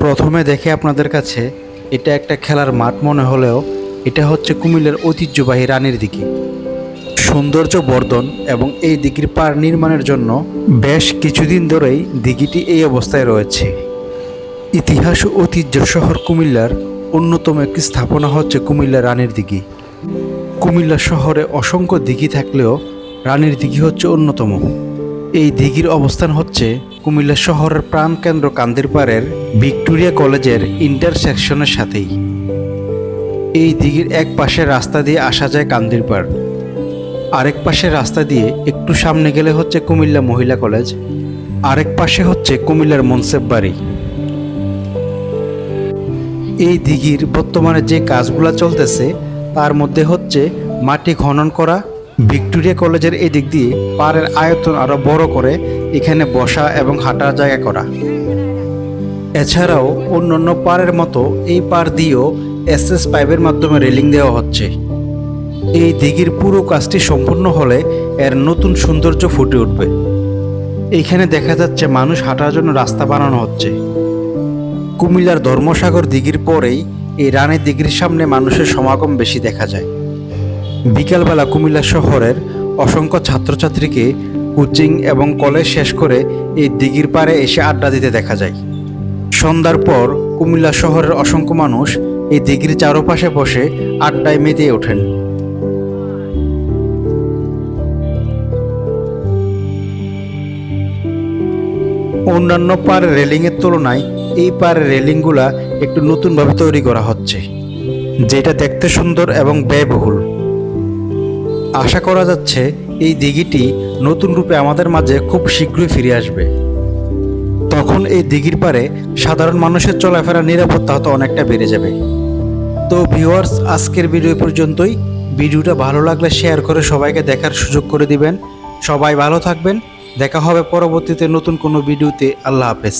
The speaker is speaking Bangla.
প্রথমে দেখে আপনাদের কাছে এটা একটা খেলার মাঠ মনে হলেও এটা হচ্ছে কুমিল্লার ঐতিহ্যবাহী রানীর দিঘি। সৌন্দর্য বর্ধন এবং এই দিঘির পার নির্মাণের জন্য বেশ কিছুদিন ধরেই দিঘিটি এই অবস্থায় রয়েছে। ইতিহাস ও ঐতিহ্য শহর কুমিল্লার অন্যতম একটি স্থাপনা হচ্ছে কুমিল্লা রানীর দিঘি। কুমিল্লা শহরে অসংখ্য দিঘি থাকলেও রানীর দিঘি হচ্ছে অন্যতম। এই দিঘির অবস্থান হচ্ছে কুমিল্লা শহরের প্রাণকেন্দ্র কান্দিরপাড়ের ভিক্টোরিয়া কলেজের ইন্টারসেকশনের সাথেই। এই দিঘির এক পাশে রাস্তা দিয়ে আসা যায় কান্দিরপাড়। আরেক পাশে রাস্তা দিয়ে একটু সামনে গেলে হচ্ছে কুমিল্লা মহিলা কলেজ। আরেক পাশে হচ্ছে কুমিল্লার মনসেব বাড়ি। এই দিঘির বর্তমানে যে কাজগুলো চলতেছে, তার মধ্যে হচ্ছে মাটি খনন করা ভিক্টোরিয়া কলেজের এই দিক দিয়ে পাড়ের আয়তন আরও বড় করে এখানে বসা এবং হাঁটার জায়গা করা। এছাড়াও অন্যান্য পাড়ের মতো এই পাড় দিয়েও এসএস পাইপের মাধ্যমে রেলিং দেওয়া হচ্ছে। এই দিঘির পুরো কাজটি সম্পূর্ণ হলে এর নতুন সৌন্দর্য ফুটে উঠবে। এখানে দেখা যাচ্ছে মানুষ হাঁটার জন্য রাস্তা বানানো হচ্ছে। কুমিল্লার ধর্মসাগর দিঘির পরেই এই রানী দিঘির সামনে মানুষের সমাগম বেশি দেখা যায়। বিকালবেলা কুমিল্লা শহরের অসংখ্য ছাত্রছাত্রীকে কোচিং এবং কলেজ শেষ করে এই দিঘির পাড়ে এসে আড্ডা দিতে দেখা যায়। সন্ধ্যার পর কুমিল্লা শহরের অসংখ্য মানুষ এই দিঘির চারপাশে বসে আড্ডায় মেতে ওঠেন। অন্যান্য পাড়ের রেলিংয়ের তুলনায় এই পাড়ের রেলিংগুলা একটু নতুনভাবে তৈরি করা হচ্ছে, যেটা দেখতে সুন্দর এবং ব্যয়বহুল। আশা করা যাচ্ছে এই দিঘিটি নতুন রূপে আমাদের মাঝে খুব শীঘ্রই ফিরে আসবে। তখন এই দিঘির পারে সাধারণ মানুষের চলাফেরা নিরাপত্তা হয়তো অনেকটা বেড়ে যাবে। তো ভিউয়ার্স আজকের ভিডিও পর্যন্তই। ভিডিওটা ভালো লাগলে শেয়ার করে সবাইকে দেখার সুযোগ করে দিবেন। সবাই ভালো থাকবেন। দেখা হবে পরবর্তীতে নতুন কোনো ভিডিওতে আল্লাহ হাফেজ।